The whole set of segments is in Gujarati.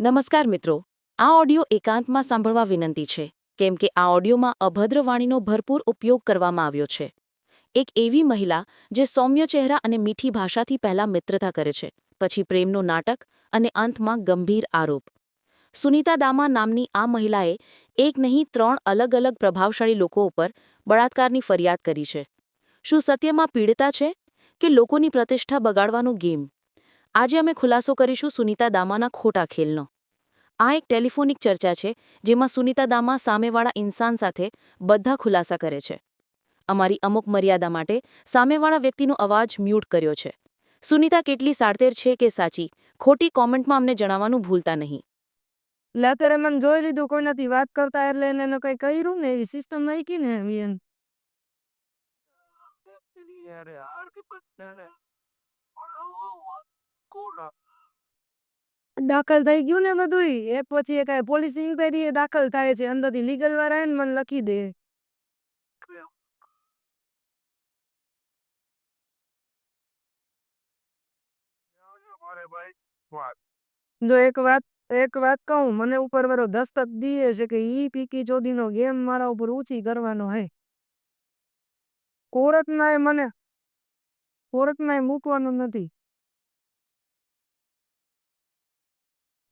નમસ્કાર મિત્રો, આ ઓડિયો એકાંતમાં સાંભળવા વિનંતી છે, કેમ કે આ ઓડિયોમાં અભદ્ર વાણીનો ભરપૂર ઉપયોગ કરવામાં આવ્યો છે. એક એવી મહિલા જે સૌમ્ય ચહેરા અને મીઠી ભાષાથી પહેલાં મિત્રતા કરે છે, પછી પ્રેમનું નાટક અને અંતમાં ગંભીર આરોપ. સુનીતા દામા નામની આ મહિલાએ એક નહીં ત્રણ અલગ અલગ પ્રભાવશાળી લોકો ઉપર બળાત્કારની ફરિયાદ કરી છે. શું સત્યમાં પીડિતા છે કે લોકોની પ્રતિષ્ઠા બગાડવાનું ગેમ? આજે અમે ખુલાસો કરીશું સુનીતા દામાના ખોટા ખેલનો આ એક ટેલિફોનિક ચર્ચા છે જેમાં સુનીતા દામા સામેવાળા ઇન્સાન સાથે બધા ખુલાસા કરે છે અમારી અમુક મર્યાદા માટે સામેવાળા વ્યક્તિનો અવાજ મ્યુટ કર્યો છે સુનીતા કેટલી સાડતેર છે કે સાચી ખોટી કોમેન્ટમાં અમને જણાવવાનું ભૂલતા નહીં એટલે અત્યારે મને જોઈ લીધું કોઈનાથી વાત કરતા એટલે એને કઈ કર્યું ને એવી સિસ્ટમ નાખી ને એવી એમ દાખલ થઈ ગયું ને બધું એ પછી એ કઈ પોલીસ ઇન્કવાયરી એ દાખલ થાય છે. અંદરથી લીગલ વાળા એને મને લખી દે. જો એક વાત એક વાત કહું મને ઉપર વાળો દસ્તક દીએ છે કે ઈ પીકી ચોધી નો ગેમ મારા ઉપર ઊંચી કરવાનો હે. કોર્ટમાં એ મને કોર્ટમાં એ મૂકવાનું નથી.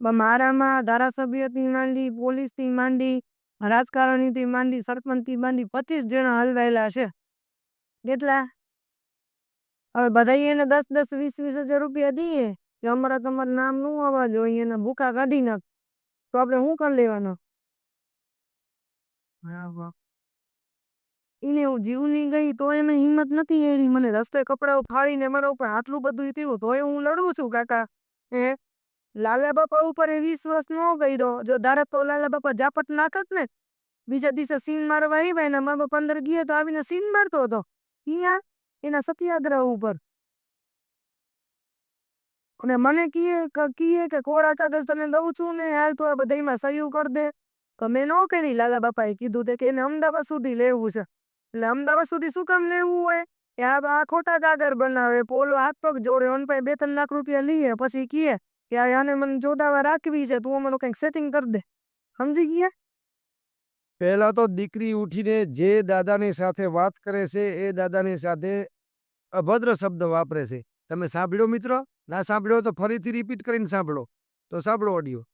મારામાં ધારાસભ્યથી માંડી પોલીસથી માંડી રાજકારણીથી માંડી સરપંચથી માંડી પચીસ જણા હલવાયેલા છે. કેટલા? હવે બધા એને દસ દસ વીસ વીસ હજાર રૂપિયા દઈએ કે અમારા તમારું નામનું આવવા જોઈએ એના ભૂખા કાઢી નાખ. તો આપણે શું કરી લેવાનો? એને હું જીવની ગઈ તો એને હિંમત નથી એની મને રસ્તે કપડાઓ ફાડીને મારા ઉપર આટલું બધું થયું તોય હું લડું છું કાકા. હે? લાલા બાપા ઉપર એ વિશ્વાસ ન કર્યો, જો ધારે તો લાલા બાપા જાપટ નાખત ને, બીજા દિવસે સીન મારવા આવ્યા એના મા બાપ અંદર ગયા તો આવીને સીન મારતો હતો. અહીંયા એના સત્યાગ્રહ ઉપર. અને મને કીએ ક- કીએ કે કોરા કાગળ તને દઉં છું ને, હાલ તો આ બધાયમાં સહયું કરી દે. તો મેં ન કરી લાલા બાપાએ કીધું તે કે એને અમદાવાદ સુધી લેવું છે. એટલે અમદાવાદ સુધી શું કામ લેવું હોય? કે આ આ ખોટા કાગળ બનાવે, પોલો હાથ પગ જોડે, ઓન પાસે બે ત્રણ લાખ રૂપિયા લઈએ, પછી કીએ કે આ આને મને જોડાવા રાખવી છે તું અમારું કંઈક સેટિંગ કરી દે. સમજી ગયા પહેલા તો દીકરી ઉઠીને જે દાદાની સાથે વાત કરે છે એ દાદાની સાથે અભદ્ર શબ્દ વાપરે છે. તમે સાંભળ્યો મિત્રો? ના સાંભળ્યો તો ફરીથી રિપીટ કરીને સાંભળો. તો સાંભળો ઓડિયો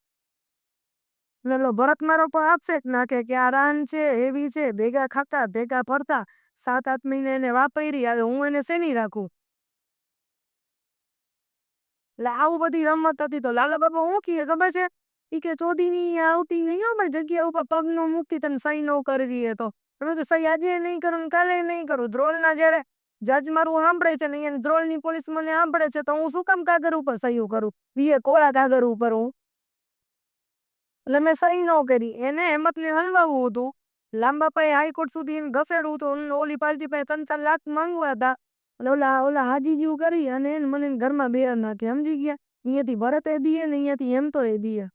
એટલે ભરત મારો પણ આક્ષેપ નાખે કે આ રાન છે એવી છે ભેગા ખાતા ભેગા ફરતા સાત આઠ મહિને એને વાપરી હવે હું એને શેની રાખું? એટલે આવું બધી રમત હતી તો લાલા બાબા હું ખબર છે? ઈ કે ચોદીની આવતી નહીં હો જગ્યા ઉપર પગ નો મૂકતી તને સહી નો કરવી તો. તો સહી આજે નહીં કરું કાલે નહીં કરું. દ્રોણના જ્યારે જજ મારું સાંભળે છે ને અહીંયા દ્રોણની પોલીસ મને સાંભળે છે તો હું શું કામ કાગર ઉપર સહીઓ કરું? વીએ કોળા કાગર ઉપર હું. એટલે મેં સહી ન કરી. એને હેમતને હલવાવું હતું. લાંબા પાય હાઈકોર્ટ સુધી એને ઘસેડવું હતું. ઓલી પાર્ટી પાસે ત્રણ ચાર લાખ માંગવા હતા. અને ઓલા ઓલા હાજી જેવું કરી અને એને મને ઘરમાં બે નાખે. સમજી ગયા? અહીંયાથી ભરત એ દીએ ને અહીંયાથી એમ તો એ દીએ.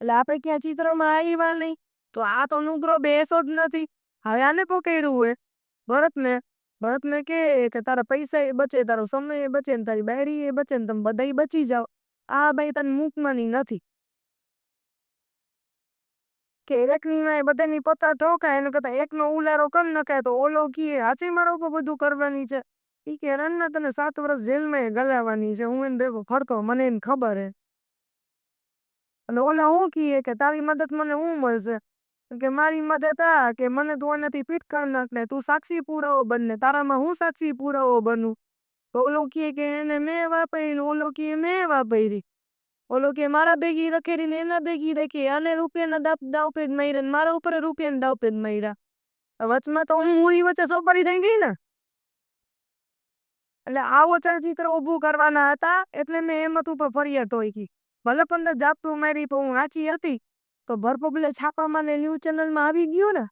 એટલે આપણે ક્યાં ચિત્રમાં આવ્યા નહીં? તો આ તો નુગરો બેસો જ નથી. હવે આને પકડ્યું હોય? ભરતને ભરતને કે તારા પૈસા એ બચે, તારો સમય એ બચે ને તારી બાયરી એ બચે ને તમે બધાય બચી જાઓ. આ ભાઈ તને મૂકવાની નથી. કે એકની માં બધાની પત્તા ઠોકાય એને કરતા એકનો ઉલારો કરી નખાય, તો ઓલો કીએ હાચી મારો કો બધું કરવાની છે. ઈ કે રણના તને સાત વર્ષ જેલમાં ગલાવાની છે. હું એને દેખો ખડકો મને એને ખબર હે. અને ઓલા હું કીએ કે તારી મદદ મને હું મળશે? કે મારી મદદ આ, કે મને તું એનાથી પીટ કર નાખ ને તું સાક્ષી પુરાવો બનને તારામાં હું સાક્ષી પુરાવો બનું? તો ઓલો કીએ કે એને મેં વાપરી ઓલો કીએ મેં વાપરી. ઓલો કે, મારા ભેગી રખેડીને એના ભેગી રાખી અને રૂપિયાના દાપ દાવ પેજ માર્યા ને મારા ઉપર રૂપિયાના દાવ પેજ માર્યા વચમાં તો હું હું વચ્ચે સોપારી થઈ ગઈ ને. એટલે આવો ચલચિત્ર ઊભું કરવાના હતા, એટલે મેં એમત ઉપર ફરિયાદ ઠોકી ભલે પંદર જાપતું મારી, પણ હું વાંચી હતી. તો ભરપબલે છાપામાં ને ન્યૂઝ ચેનલમાં આવી ગયું ને.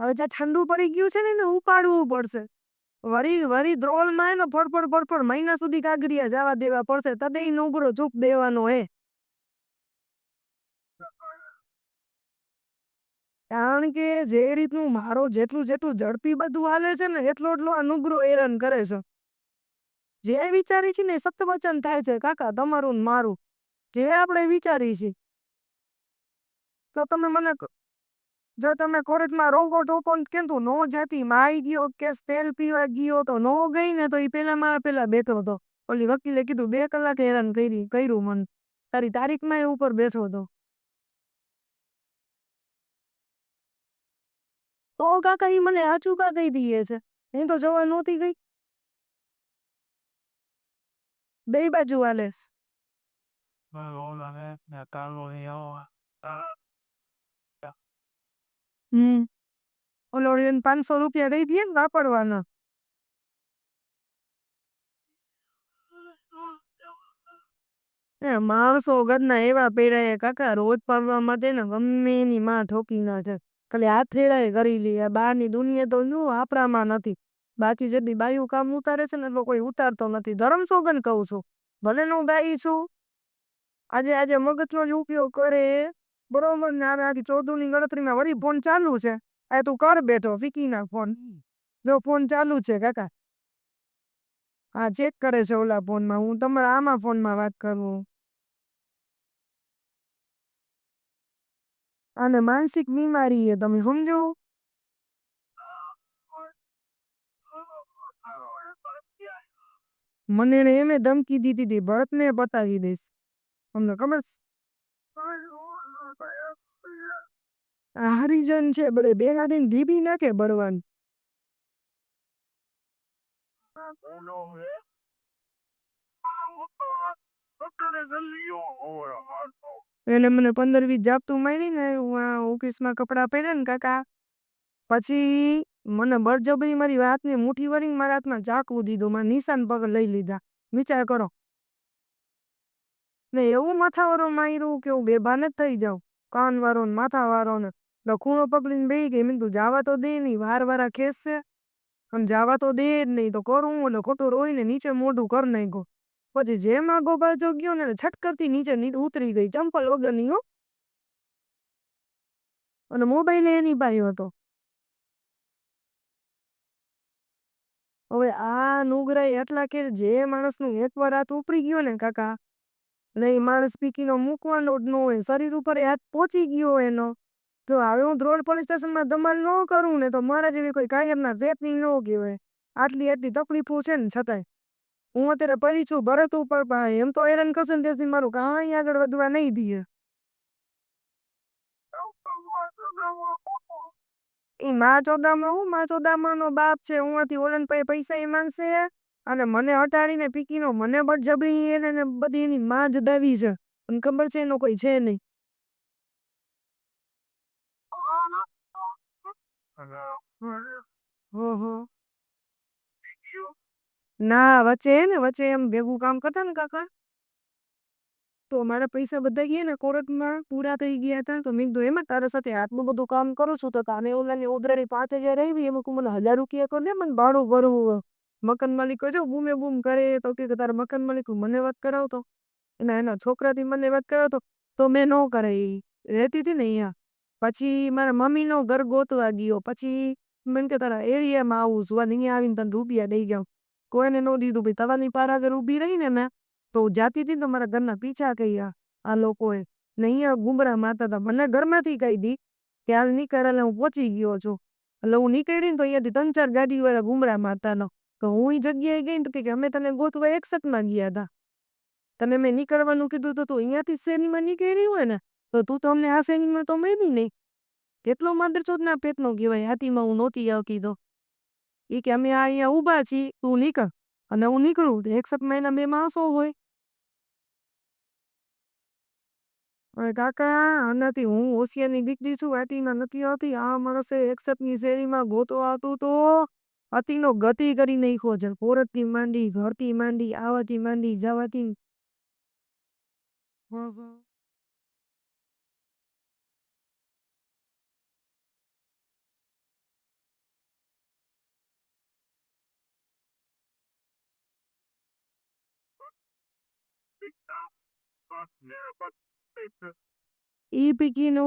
હવે જ્યાં ઠંડુ પડી ગયું છે ને ઉપાડવું પડશે. વરી વરી દ્રોલમાં એને ફડફડ ફડફડ મહિના સુધી કાગરિયા જવા દેવા પડશે. તદે નોકરો ચૂપ દેવાનો હે. કારણ કે જે રીતનું મારો જેટલું જેટલું ઝડપી બધું હાલે છે ને, એટલો એટલો અનુગ્રહ હેરાન કરે છે. જે વિચારી છે ને એ થાય છે. કાકા, તમારું ને મારું. જે આપણે વિચારી છે. તો તમે મને જો તમે કોર્ટમાં રોગો ટોકો ને કેમ તું નો જાતી, માઈ ગયો, કેસ તેલ પીવા ગયો તો નો ગઈ ને તો એ પેલા મારા પેલા બેઠો હતો. ઓલી વકીલે કીધું, બે કલાક હેરાન કરી, કર્યું મન. તારી તારીખમાં એ ઉપર બેઠો હતો. તો કાકા એ મને આચું કા કહી દઈએ છે. એ તો જોવા નહોતી ગઈ. બે બાજુ હાલે છે. હમ. ઓલો એને પાંચસો રૂપિયા દઈ દઈએ ને વાપરવાના. માણસો ઘરના એવા પેડાય કાકા, રોજ પાડવા માટે ને ગમે એની માં ઠોકી નાખે ખાલી હાથ કરી લે, આ બહારની દુનિયા તો શું આપણામાં નથી. બાકી જેટલી બાયું કામ ઉતારે છે ને, એટલો કોઈ ઉતારતો નથી. ધરમ સોગન કહું છું. ભલે ને હું ગાઈ છું. આજે આજે મગજનો જ ઉપયોગ કરે. બરોબર? ને હવે આખી ચૌદુની ગણતરીમાં વળી ફોન ચાલુ છે. આ તું કર બેઠો ફીકી ના ફોન. જો ફોન ચાલુ છે કાકા. હા, ચેક કરે છે ઓલા ફોનમાં. હું તમારા આમાં ફોનમાં વાત કરું. અને માનસિક બીમારી એ તમે સમજો? મને એમે ધમકી દીધી હતી. ભરતને બતાવી દઈશ. તમને ખબર છે? હરિજન છે બધે થઈને ઢીબી નાખે બળવાન. એટલે મને પંદર વીસ જાપતું મારી ને ઓફિસમાં કપડાં પહેર્યા ને કાકા, પછી મને બળજબરી મારી વાતની મુઠ્ઠી વળીને મારા હાથમાં ચાકવું દીધું, મારા નિશાન પગ લઈ લીધા. વિચાર કરો. ને એવું માથાવાળો માર્યું કે હું બેભાન જ થઈ જાઉં. કાન વાળો ને માથા વાળો ને ખૂણો પકડીને બેહી ગઈ. મેં કીધું, જવા તો દે નહીં, વાર વારા ખેસશે આમ, જાવા તો દે જ નહીં, તો કરું એટલે ખોટું રોઈને નીચે મોઢું કરી નાખ્યું. પછી જેમ આગો બાજુ ગયો ને છટ કરતી નીચે ઉતરી ગઈ, ચંપલ વગરની હો. અને મોબાઈલ એની પાસે હતો. હવે આ નુગરાઈ એટલા કે જે માણસનું એકવાર હાથ ઉપડી ગયો ને કાકા એટલે માણસ માણસ પીકીનો મૂકવાનો જ ન હોય, શરીર ઉપર હાથ પહોંચી ગયો એનો. તો હવે હું ધ્રોડ પોલીસ સ્ટેશનમાં ધમાલ ન કરું ને તો મારા જેવી કોઈ કાયમના રેપની ન કહેવાય આટલી આટલી તકલીફો છે ને છતાંય. હું અત્યારે પડી છું ભરત ઉપર એમ તો હેરાન કરશે ને તેથી મારું કાંઈ આગળ વધવા નહીં દઈએ. એ મા ચોદામાં, હું મા ચોદામાં નો બાપ છે, હું ઓલન પાસે પૈસા એ માંગશે અને મને હટાડીને પીકીનો મને બળજબરી એને બધી એની માં જદાવી છે. અને ખબર છે એનો કોઈ છે નહીં. ના, વચ્ચે ને, વચ્ચે એમ ભેગું કામ કરતા ને કાકા. તો મારા પૈસા બધા ગયા ને કોર્ટમાં, પૂરા થઈ ગયા હતા. તો મેં કીધું, એમાં તારા સાથે આટલું બધું કામ કરું છું તો તાને ઓલાની ઓદરાની પાંચ હજાર આવી, એમાં મને હજાર રૂપિયા કર ને મને ભાડું ભરવું મકાન માલિક જો, બૂમે બૂમ કરે તો કે તારા મકાન માલિક મને વાત કરાવતો. એના એના છોકરાથી મને વાત કરાવતો. તો મેં ન કરાવી રહેતી હતી ને અહીંયા. પછી મારા મમ્મીનો ઘર ગોતવા ગયો. પછી મને કે તારા એરિયામાં આવું છું અને અહીંયા આવીને તને રૂપિયા દઈ ગયો કોઈને ન દીધું, ભાઈ તવાની પાર આગળ ઊભી રહી ને તો હું જાતી હતી તો મારા ઘરના પીછા કહ્યા આ લોકોએ ને અહીંયા ગુમરા મારતા હતા. મને ઘરમાંથી કહી દી. કે હાલ નીકળ એટલે હું પહોંચી ગયો છું. એટલે હું નીકળી ને તો અહીંયાથી ત્રણ ચાર ગાડી વાળા ગુમરા મારતા નો તો હું એ જગ્યાએ ગઈ ને તો કે અમે તને ગોતવા એકસઠમાં ગયા હતા. તને મેં નીકળવાનું કીધું તો તું અહીંયાથી શેરીમાં નીકળી હોય ને તો તું તો અમને શેરીમાં તો મળી નહીં કેટલો માદરચોદના પેટનો કહેવાય, હાથીમાં હું નહોતી આવતી તો. એ કે અમે અહીંયા ઊભા છીએ, તું નીકળ. અને હું નીકળું, તો એકસઠ મહિના બે માણસો હોય. હવે કાકા, આનાથી હું હોશિયારની દીકરી છું વાતીમાં નથી આવતી. આ માણસે એકસઠની શેરીમાં ગોતો આવતું તો અતિનો ગતિ કરી નાખ્યો છે. કોરતથી માંડી, ઘરથી માંડી, આવાથી માંડી, જવાથી ઈ પૈકીનો,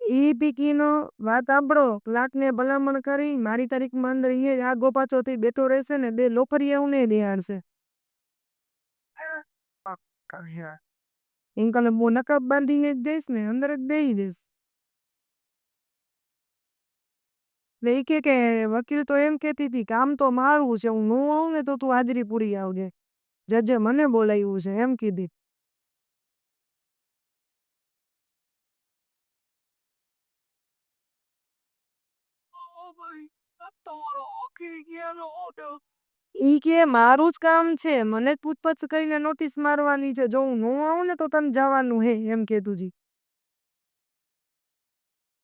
ઈ પીકીનો વાત સાંભળો. લાકને ભલામણ કરી, મારી તારીખમાં અંદર ઈ જ આગો બેઠો રહેશે ને બે લોફરિયાઓને બેહાડશે. એમ કાલે હું નકાબ બાંધીને જ દઈશ ને, અંદર જ દઈ દઈશ એટલે ઈ કે કે, વકીલ તો એમ કહેતી હતી કામ તો મારું છે, હું ન આવું ને તો તું હાજરી પૂરી આવજે. જજે મને બોલાવ્યું છે, એમ કીધી. ઈ કે મારું જ કામ છે. મને પૂછપછ કરીને નોટિસ મારવાની છે. જો હું ન આવું ને તો તને જવાનું હે, એમ કીધું જી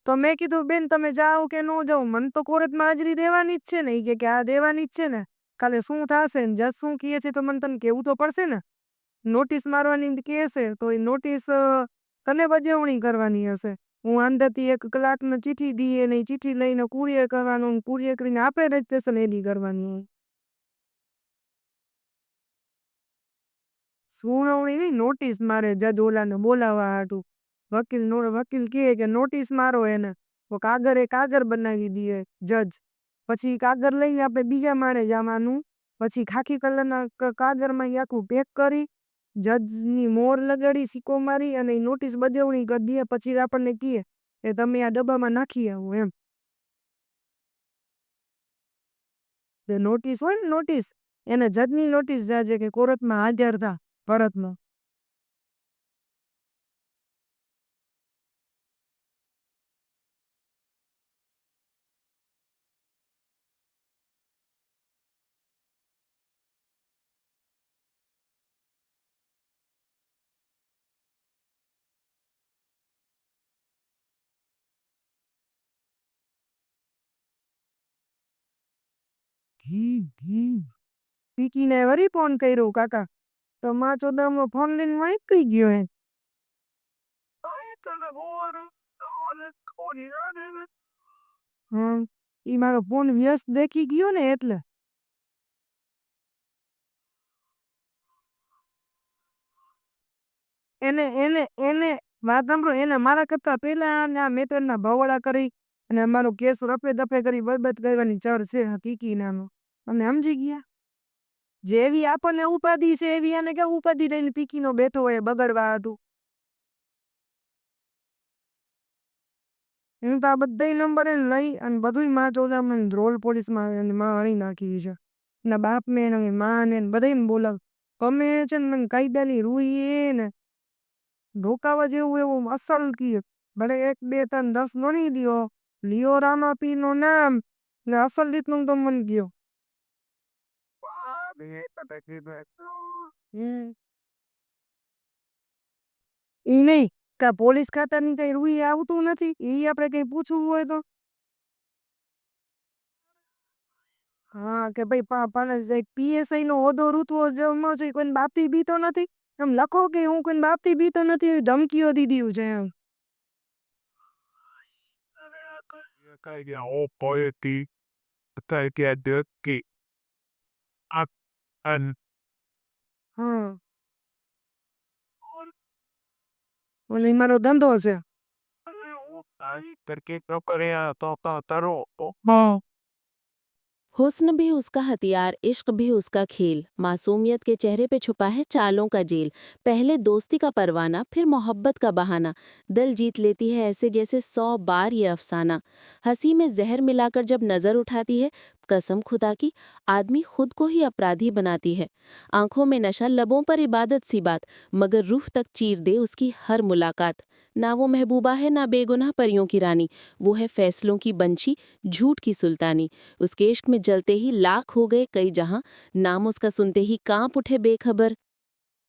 તો મેં કીધું, બેન, તમે જાઓ કે ન જાઓ. મને તો કોર્ટમાં હાજરી દેવાની જ છે ને. ઈ કે આ દેવાની જ છે ને. કાલે શું થશે ને, જજ શું કહે છે તો મને તને કેવું તો પડશે ને? નોટિસ મારવાની કહેશે તો એ નોટિસ તને બજવણી કરવાની હશે. હું અંદરથી એક કલાકને ચિઠ્ઠી દઈએ ને ચિઠ્ઠી લઈને કુરિયર કરવાનું કુરિયર કરીને આપણે રજીસ્ટ્રેશન એની કરવાની. સુનાવણી નહીં નોટિસ મારે જજ ઓલાને બોલાવવા હાટું. વકીલ નો, વકીલ કહે કે નોટિસ મારો એને. તો કાગર એ કાગર બનાવી દઈએ જજ પછી કાગર લઈને આપણે બીજા માળે જવાનું. પછી ખાખી કલરના કાગરમાં આખું પેક કરી જજની મોર લગાડી, સિક્કો મારી અને એ નોટિસ બજવણી કરી દે, પછી આપણને કહે કે તમે આ ડબ્બામાં નાખી આવો એમ. નોટિસ હોય ને નોટિસ એને જજની નોટિસ જાજે કે કોર્ટમાં હાજર થા ભરતનો. પીકીને વરી ફોન કર્યો, કાકા તો માં ચોદામનો ફોન લઈને વાપરી ગયો હે હમ, ઈ મારો ફોન વ્યસ્ત દેખી ગયો ને એટલે. એને એને એને વાત સાંભળો, એને મારા કરતા પેલા આ મેટરના ભવાડા કરી અને અમારો કેસ રફે દફે કરી બરબત કરવાની ચર છે હકીકી નાનો અને સમજી ગયા. જેવી આપણને ઉપાધિ છે એવી એને કે ઉપાધિ લઈને પીકીનો બેઠો હોય બગડવા હતું એનું તો આ બધા નંબર લઈ અને બધુંયમાં ચોદામણ રોલ પોલીસમાં માં હણી નાખી છે. એના બાપ ને એને માં ને બધાને બોલાવ. ગમે છે ને મને કાયદાની રૂઈ ને. ધોકાવા જેવું એવું અસલ કીએ. ભલે એક, બે, ત્રણ, દસ ગણી દો લિયો રામાપી નું નામ. ને અસલ રીતનું તો મને ગયો ઈ નહીં કા પોલીસ ખાતાની કઈ રૂઈ આવતું નથી ઈ આપણે કઈ પૂછવું હોય તો હા કે ભાઈ પા પાને પીએસઆઈ નો હોદ્દો રૂતવો જમો છે કોઈ બાપથી બીતો નથી એમ લખો કે હું કોઈ બાપથી બીતો નથી ધમકીઓ દીધી છે એમ Kaya o poeti हाँ। हुस्न भी उसका हथियार इश्क भी उसका खेल। मासूमियत के चेहरे पे छुपा है चालों का जेल। पहले दोस्ती का परवाना फिर मोहब्बत का बहाना। दिल जीत लेती है ऐसे जैसे सौ बार ये अफसाना। हँसी में जहर मिलाकर जब नज़र उठाती है कसम खुदा की, आदमी खुद को ही अपराधी बनाती है। आँखों में नशा, लबों पर इबादत सी बात, मगर रूह तक चीर दे उसकी हर मुलाकात। ना वो महबूबा है, ना बेगुनाह परियों की रानी। वो है फैसलों की बंशी, झूठ की सुल्तानी। उसके इश्क में जलते ही लाख हो गए कई जहाँ। नाम उसका सुनते ही काँप उठे बेखबर।